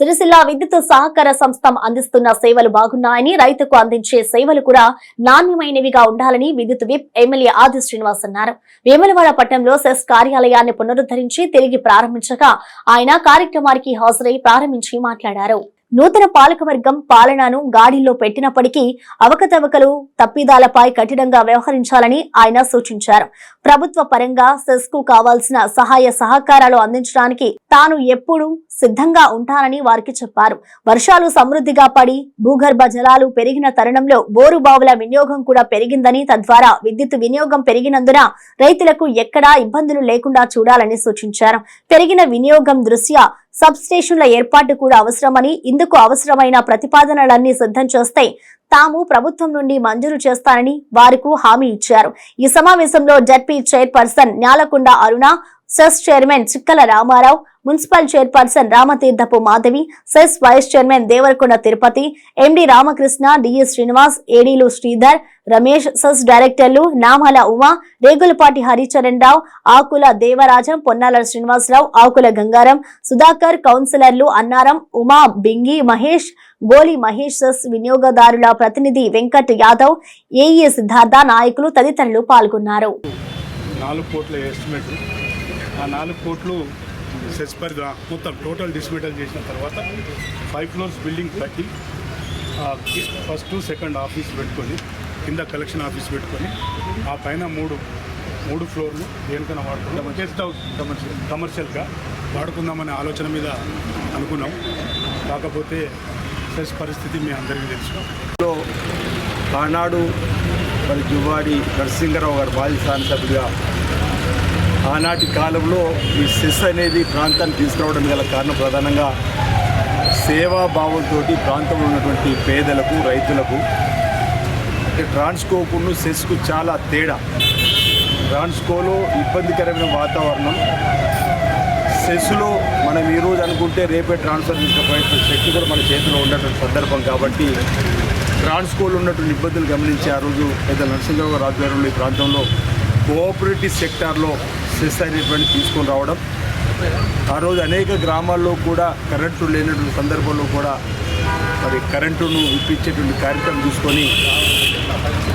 సిరిసిల్ల విద్యుత్ సహకార సంస్థ అందిస్తున్న సేవలు బాగున్నాయని రైతుకు అందించే సేవలు కూడా నాణ్యమైనవిగా ఉండాలని విద్యుత్ విప్ ఎమ్మెల్యే ఆది శ్రీనివాస్ అన్నారు. వేములవాడ పట్టణంలో సెస్ కార్యాలయాన్ని పునరుద్ధరించి తిరిగి ప్రారంభించగా ఆయన కార్యక్రమానికి హాజరై ప్రారంభించి మాట్లాడారు. నూతన పాలకవర్గం పాలనను గాడిలో పెట్టినప్పటికీ అవకతవకలు తప్పిదాలపై కఠినంగా వ్యవహరించాలని ఆయన సూచించారు. ప్రభుత్వ పరంగా సెస్కు కావాల్సిన సహాయ సహకారాలు అందించడానికి తాను ఎప్పుడూ సిద్ధంగా ఉంటానని వారికి చెప్పారు. వర్షాలు సమృద్ధిగా పడి భూగర్భ జలాలు పెరిగిన తరుణంలో బోరు బావుల వినియోగం కూడా పెరిగిందని తద్వారా విద్యుత్ వినియోగం పెరిగినందున రైతులకు ఎక్కడా ఇబ్బందులు లేకుండా చూడాలని సూచించారు. పెరిగిన వినియోగం దృష్ట్యా స్టేషన్ల ఏర్పాటు కూడా అవసరమని ఇందుకు అవసరమైన ప్రతిపాదనలన్నీ సిద్ధం చేస్తే తాము ప్రభుత్వం నుండి మంజూరు చేస్తానని వారికి హామీ ఇచ్చారు. ఈ సమావేశంలో ZP chairperson Nyalakonda Aruna CESS chairman Chikkala Ramarao municipal chairperson Ramatheerthapu Madhavi CESS vice chairman Devarakonda Tirupati MD Ramakrishna DS Srinivas ఏడీలు Sridhar Ramesh CESS డైరెక్టర్లు నామాల ఉమా రేగులపాటి హరిచరణ్ రావు ఆకుల దేవరాజం పొన్నాల శ్రీనివాసరావు ఆకుల గంగారం సుధాకర్ కౌన్సిలర్లు అన్నారం ఉమా బింగి మహేష్ గోలి మహేష్ సెస్ వినియోగదారుల ప్రతినిధి వెంకట్ యాదవ్ ఏఈ సిద్ధార్థ నాయకులు తదితరులు పాల్గొన్నారు నాలుగు కోట్ల ఎస్టిమేట్ ఆ నాలుగు కోట్లు సెస్ పరిధి మొత్తం టోటల్ డిస్మిటల్ చేసిన తర్వాత ఫైవ్ ఫ్లోర్స్ బిల్డింగ్ కట్టి ఫస్ట్ సెకండ్ ఆఫీస్ పెట్టుకొని కింద కలెక్షన్ ఆఫీస్ పెట్టుకొని ఆ పైన మూడు మూడు ఫ్లోర్లు దేనికైనా వాడుకుందాం. గెస్ట్ హౌస్ కమర్షియల్ కమర్షియల్గా వాడుకుందామనే ఆలోచన మీద అనుకున్నాం. కాకపోతే సెస్ పరిస్థితి మీ అందరికీ తెలుసు. లో ఆనాడు మరి జువాడి నరసింహరావు గారు మాజీ శాసనసభ్యుడిగా ఆనాటి కాలంలో ఈ సెస్ అనేది ప్రాంతాన్ని తీసుకురావడం గల కారణం ప్రధానంగా సేవాభావంతో ప్రాంతంలో ఉన్నటువంటి పేదలకు రైతులకు ట్రాన్స్కోకును సెస్కు చాలా తేడా. ట్రాన్స్కోలో ఇబ్బందికరమైన వాతావరణం. సెస్లో మనం ఈరోజు అనుకుంటే రేపే ట్రాన్స్ఫర్ తీసుకుపోయే శక్తి కూడా మన చేతిలో ఉన్నటువంటి సందర్భం కాబట్టి ట్రాన్స్కోలో ఉన్నటువంటి ఇబ్బందులు గమనించి ఆ రోజు పెద్ద నరసింహరావు గారు ఆధ్వర్యంలో ఈ ప్రాంతంలో కోఆపరేటివ్ సెక్టార్లో సెస్ అనేటువంటి తీసుకొని రావడం. ఆ రోజు అనేక గ్రామాల్లో కూడా కరెంటు లేనటువంటి సందర్భంలో కూడా మరి కరెంటును ఇప్పించేటువంటి కార్యక్రమం తీసుకొని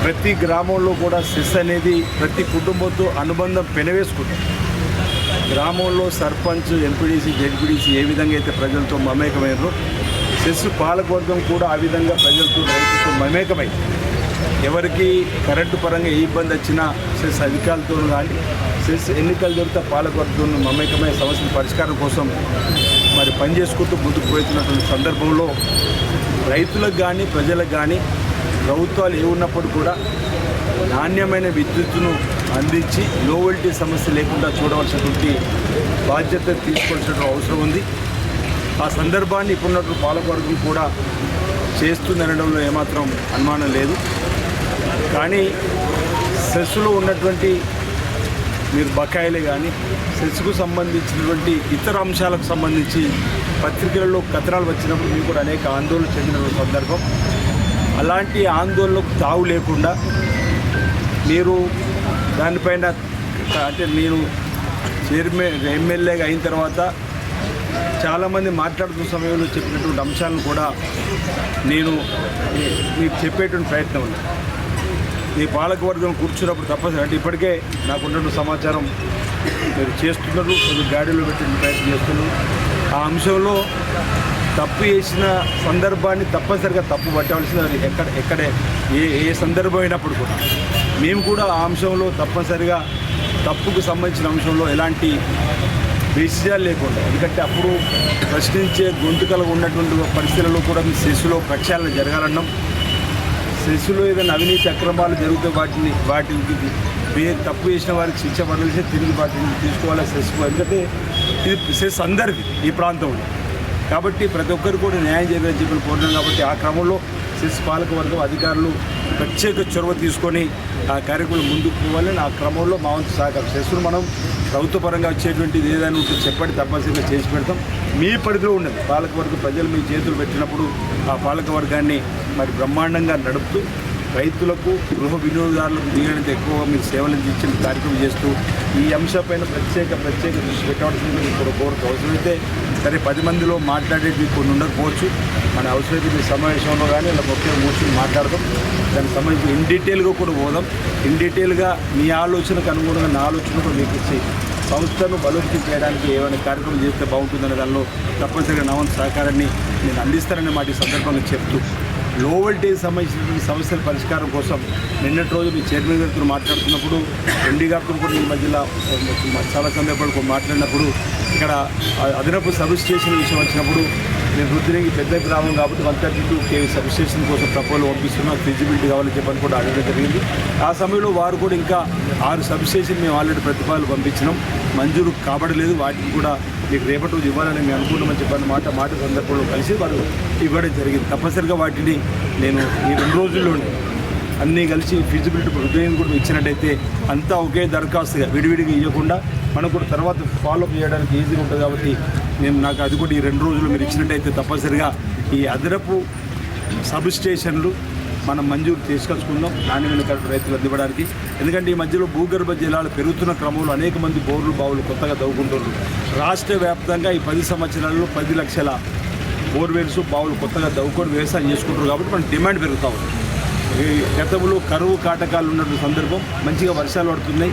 ప్రతి గ్రామంలో కూడా సెస్ అనేది ప్రతి కుటుంబంతో అనుబంధం పెనవేసుకుంటాం గ్రామంలో సర్పంచ్ ఎంపీడీసీ జెడ్పీడీసీ ఏ విధంగా అయితే ప్రజలతో మమేకమైనరో సెస్ పాలకవర్గం కూడా ఆ విధంగా ప్రజలతో రైతులతో మమేకమై ఎవరికి కరెంటు పరంగా ఏ ఇబ్బంది వచ్చినా సెస్ అధికారులతో కానీ సెస్ ఎన్నికలు జరిగితే పాలకవర్గం మమేకమైన సమస్యల పరిష్కారం కోసం మరి పనిచేసుకుంటూ ముందుకు పోతున్నటువంటి సందర్భంలో రైతులకు కానీ ప్రజలకు కానీ ప్రభుత్వాలు ఏ ఉన్నప్పుడు కూడా నాణ్యమైన విద్యుత్తును అందించి లో వోల్టేజ్ సమస్య లేకుండా చూడవలసినటువంటి బాధ్యత తీసుకోవాల్సిన అవసరం ఉంది. ఆ సందర్భాన్ని ఇప్పుడున్నటువంటి పాలకవర్గం కూడా చేస్తుందనడంలో ఏమాత్రం అనుమానం లేదు. కానీ సెస్సులో ఉన్నటువంటి మీరు బకాయిలే కానీ సెస్కు సంబంధించినటువంటి ఇతర అంశాలకు సంబంధించి పత్రికలలో కథనాలు వచ్చినప్పుడు మీరు కూడా అనేక ఆందోళన చెందిన సందర్భం. అలాంటి ఆందోళనకు తావు లేకుండా మీరు దానిపైన అంటే నేను చైర్మన్ ఎమ్మెల్యేగా అయిన తర్వాత చాలామంది మాట్లాడుతున్న సమయంలో చెప్పినటువంటి అంశాలను కూడా నేను మీకు చెప్పేటువంటి ప్రయత్నం ఉంది. ఈ పాలకవర్గం కూర్చున్నప్పుడు తప్పనిసరి అంటే ఇప్పటికే నాకు సమాచారం మీరు చేస్తున్నారు. కొంచెం గాడిలో పెట్టే ప్రయత్నం చేస్తున్నారు. ఆ అంశంలో తప్పు చేసిన సందర్భాన్ని తప్పనిసరిగా తప్పు పట్టవలసింది ఎక్కడ ఎక్కడే ఏ ఏ సందర్భం అయినప్పుడు కూడా మేము కూడా ఆ అంశంలో తప్పనిసరిగా తప్పుకు సంబంధించిన అంశంలో ఎలాంటి విషయాలు లేకుండా ఎందుకంటే అప్పుడు ప్రశ్నించే గొంతుకలు ఉన్నటువంటి పరిస్థితులలో కూడా మీ శిశులో ప్రక్షాళన జరగాలన్నాం. శిశులో ఏదైనా అవినీతి అక్రమాలు జరిగితే వాటిని వాటికి తప్పు చేసిన వారికి శిక్ష పడవలసి తిరిగి వాటిని తీసుకోవాలి సెస్ ఎందుకంటే ఇది సెస్ అందరిది ఈ ప్రాంతంలో. కాబట్టి ప్రతి ఒక్కరు కూడా న్యాయం చేయాలని చెప్పిన కోరుతున్నాం. కాబట్టి ఆ క్రమంలో సెస్ పాలకవర్గం అధికారులు ప్రత్యేక చొరవ తీసుకొని ఆ కార్యక్రమం ముందుకు పోవాలని ఆ క్రమంలో మా వంతు సహకారం. సెస్ను మనం ప్రభుత్వ పరంగా వచ్చేటువంటిది ఏదైనా ఉంటే చెప్పండి తప్పనిసరిగా చేసి పెడతాం. మీ పరిధిలో ఉన్నది పాలకవర్గం ప్రజలు మీ చేతులు పెట్టినప్పుడు ఆ పాలకవర్గాన్ని మరి బ్రహ్మాండంగా నడుపుతూ రైతులకు గృహ వినియోగదారులకు వీలైనంత ఎక్కువగా మీరు సేవలు ఇచ్చిన కార్యక్రమం చేస్తూ ఈ అంశంపైన ప్రత్యేక ప్రత్యేక దృష్టి పెట్టవలసింది ఇప్పుడు కోరుకు అవసరమైతే సరే పది మందిలో మాట్లాడేది కొన్ని ఉండకపోవచ్చు. మన అవసరమైతే మీ సమావేశంలో కానీ ఇలా ముఖ్యంగా కూర్చొని మాట్లాడదాం. దానికి సంబంధించి ఇన్ డీటెయిల్గా కూడా పోదాం. ఇన్ డీటెయిల్గా మీ ఆలోచనకు అనుగుణంగా నా ఆలోచన కూడా మీకు ఇచ్చి సంస్థను బలోపేతం చేయడానికి ఏమైనా కార్యక్రమం చేస్తే బాగుంటుందనే దానిలో తప్పనిసరిగా నా సహకారాన్ని నేను అందిస్తానని మాట సందర్భంగా చెప్తూ లో వోల్టేజ్ సంబంధించిన సమస్యల పరిష్కారం కోసం నిన్నటి రోజు మీ చైర్మన్ గారితో మాట్లాడుతున్నప్పుడు ఎండి గారితో కూడా ఈ మధ్యలో చాలా సందర్భాలు మాట్లాడినప్పుడు ఇక్కడ అదనపు సబ్ స్టేషన్ విషయం వచ్చినప్పుడు నేను రుద్దిరంగి పెద్ద గ్రామం కాబట్టి one thirty two KV substation కోసం ప్రపోజల్ పంపిస్తున్నా. ఫిజిబిలిటీ కావాలని చెప్పని కూడా అడగడం జరిగింది. ఆ సమయంలో వారు కూడా ఇంకా ఆరు సబ్స్టేషన్ మేము ఆల్రెడీ ప్రతిపాదనలు పంపించినాం. మంజూరు కాబడలేదు. వాటికి కూడా మీకు రేపటి రోజు ఇవ్వాలని మేము అనుకున్నామని చెప్పిన మాట మాట సందర్భంలో కలిసి వారు ఇవ్వడం జరిగింది. తప్పనిసరిగా వాటిని నేను ఈ రెండు రోజుల్లోనే అన్నీ కలిసి ఫిజిబిలిటీ హృదయం కూడా ఇచ్చినట్టయితే అంతా ఒకే దరఖాస్తుగా విడివిడిగా ఇవ్వకుండా మనకు కూడా తర్వాత ఫాలోఅప్ చేయడానికి ఈజీగా ఉంటుంది కాబట్టి నేను నాకు అది కూడా ఈ రెండు రోజులు మీరు ఇచ్చినట్టయితే తప్పనిసరిగా ఈ అదనపు సబ్ స్టేషన్లు మనం మంజూరు తీసుకొచ్చుకుందాం. నాణ్యమైన రైతులు అందివ్వడానికి. ఎందుకంటే ఈ మధ్యలో భూగర్భ జలాలు పెరుగుతున్న క్రమంలో అనేక మంది బోర్లు బావులు కొత్తగా తవ్వుకుంటున్నారు. రాష్ట్ర వ్యాప్తంగా ఈ పది సంవత్సరాల్లో పది లక్షల బోర్వెల్స్ బావులు కొత్తగా తవ్వుకొని వ్యవసాయం చేసుకుంటారు కాబట్టి మన డిమాండ్ పెరుగుతూ ఉంది. ఈ గతంలో కరువు కాటకాలు ఉన్నటువంటి సందర్భం మంచిగా వర్షాలు పడుతున్నాయి.